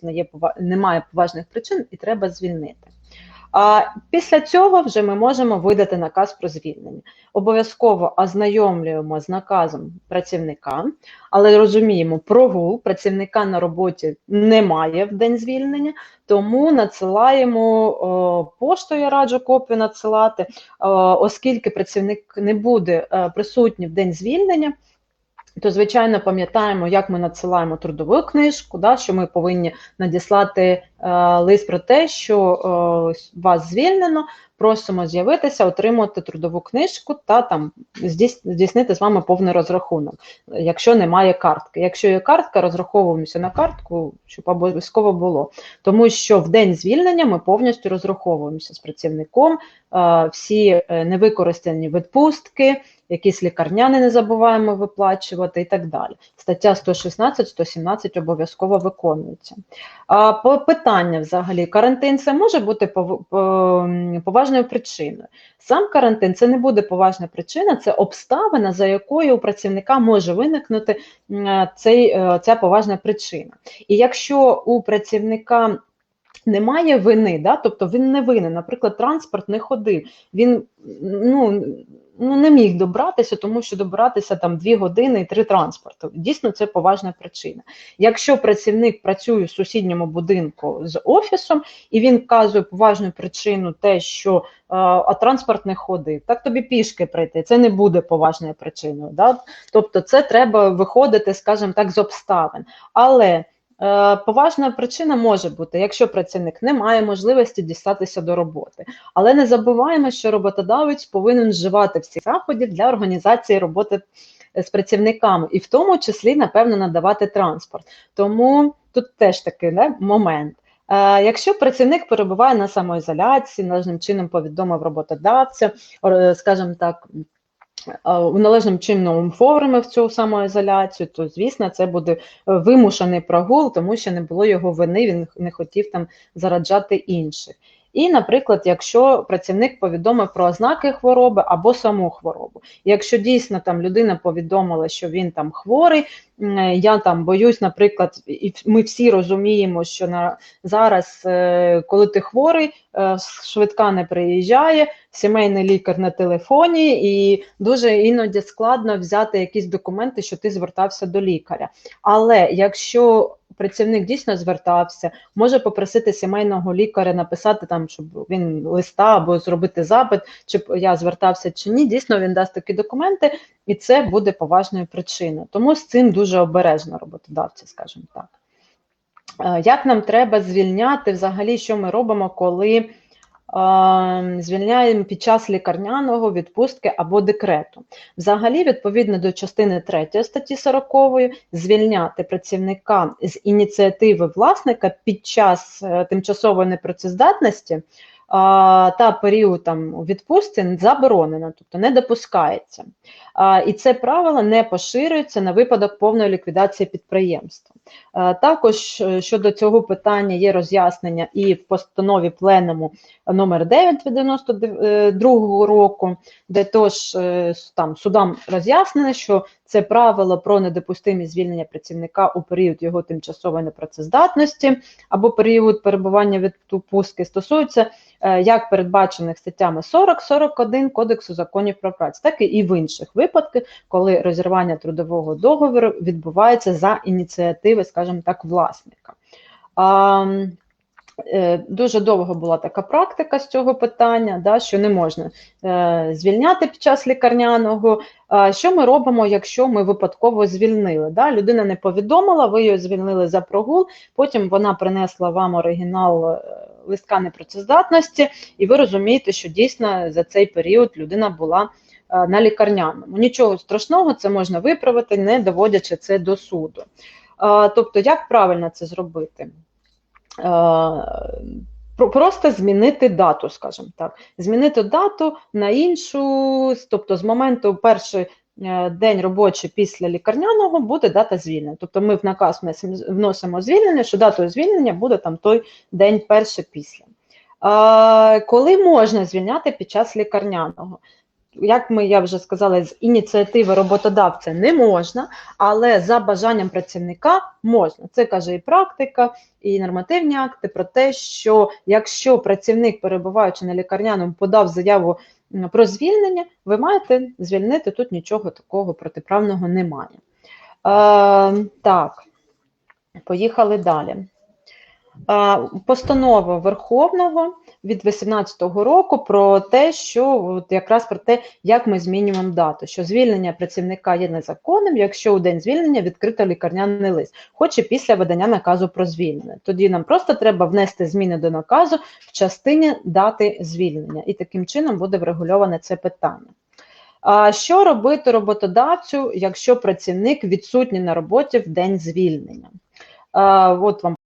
дійсно є немає поважних причин і треба звільнити. А після цього вже ми можемо видати наказ про звільнення. Обов'язково ознайомлюємо з наказом працівника, але розуміємо, прогул працівника на роботі немає в день звільнення, тому надсилаємо о, поштою, я раджу копію надсилати, о, оскільки працівник не буде е, присутній в день звільнення то, звичайно, пам'ятаємо, як ми надсилаємо трудову книжку, да, що ми повинні надіслати е, лист про те, що е, вас звільнено, просимо з'явитися, отримати трудову книжку та там здійснити з вами повний розрахунок, якщо немає картки. Якщо є картка, розраховуємося на картку, щоб обов'язково було. Тому що в день звільнення ми повністю розраховуємося з працівником, е, всі е, невикористані відпустки якісь лікарняни не забуваємо виплачувати і так далі. Стаття 116, 117 обов'язково виконується. А питання взагалі, карантин це може бути поважною причиною. Сам карантин це не буде поважна причина, це обставина, за якою у працівника може виникнути цей, е, ця поважна причина. І якщо у працівника немає вини, да, тобто він не винен, наприклад, транспорт не ходив, він ну, ну, не міг добратися, тому що добиратися там дві години і три транспорти. Дійсно, це поважна причина. Якщо працівник працює в сусідньому будинку з офісом і він вказує поважну причину, те, що а транспорт не ходив, так тобі пішки прийти, це не буде поважною причиною. Да? Тобто, це треба виходити, скажімо так, з обставин. Але Е, поважна причина може бути, якщо працівник не має можливості дістатися до роботи. Але не забуваємо, що роботодавець повинен вживати всі заходи для організації роботи з працівниками, і в тому числі, напевно, надавати транспорт. Тому тут теж такий не, момент. Е, якщо працівник перебуває на самоізоляції, належним чином повідомив роботодавця, скажімо так належним чином оформив цю самоізоляцію, то звісно, це буде е, вимушений прогул, тому що не було його вини, він не хотів там зараджати інших. І, наприклад, якщо працівник повідомив про ознаки хвороби або саму хворобу, якщо дійсно там людина повідомила, що він там хворий, я там боюсь, наприклад, і ми всі розуміємо, що на зараз, е, коли ти хворий, е, швидка не приїжджає, сімейний лікар на телефоні, і дуже іноді складно взяти якісь документи, що ти звертався до лікаря. Але якщо працівник дійсно звертався, може попросити сімейного лікаря написати там, щоб він листа або зробити запит, чи я звертався чи ні. Дійсно, він дасть такі документи, і це буде поважною причиною. Тому з цим дуже обережно роботодавці, скажімо так. Е, як нам треба звільняти взагалі, що ми робимо, коли звільняємо під час лікарняного відпустки або декрету. Взагалі, відповідно до частини 3 статті 40, звільняти працівника з ініціативи власника під час е, тимчасової непрацездатності та період там відпустки заборонено, тобто не допускається. І це правило не поширюється на випадок повної ліквідації підприємства. Також е, щодо цього питання є роз'яснення і в постанові пленуму номер 9 від 92 року, де тож е, там судам роз'яснено, що це правило про недопустимість звільнення працівника у період його тимчасової непрацездатності або період перебування відпустки стосується е, як передбачених статтями 40-41 Кодексу законів про працю, так і в інших випадках, коли розірвання трудового договору відбувається за ініціативи, скажімо так, власника. Е, дуже довго була така практика з цього питання, да, що не можна е, звільняти під час лікарняного. Що ми робимо, якщо ми випадково звільнили? Да? Людина не повідомила, ви її звільнили за прогул, потім вона принесла вам оригінал е, листка непрацездатності, і ви розумієте, що дійсно за цей період людина була на лікарняному. Нічого страшного, це можна виправити, не доводячи це до суду. Тобто, як правильно це зробити? Просто змінити дату, скажімо так, змінити дату на іншу, тобто з моменту перший е, день робочий після лікарняного буде дата звільнення. Тобто ми в наказ вносимо звільнення, що датою звільнення буде там той день перший після. Коли можна звільняти під час лікарняного? Як ми я вже сказала, з ініціативи роботодавця не можна, але за бажанням працівника можна. Це каже і практика, і нормативні акти про те, що якщо працівник, перебуваючи на лікарняному, подав заяву про звільнення, ви маєте звільнити тут нічого такого протиправного немає. Е, так, поїхали далі. Постанова Верховного від 18-го року про те, що от якраз про те, як ми змінюємо дату, що звільнення працівника є незаконним, якщо у день звільнення відкрито лікарняний лист, хоч і після видання наказу про звільнення. Тоді нам просто треба внести зміни до наказу в частині дати звільнення, і таким чином буде врегульоване це питання. А що робити роботодавцю, якщо працівник відсутній на роботі в день звільнення? А, От вам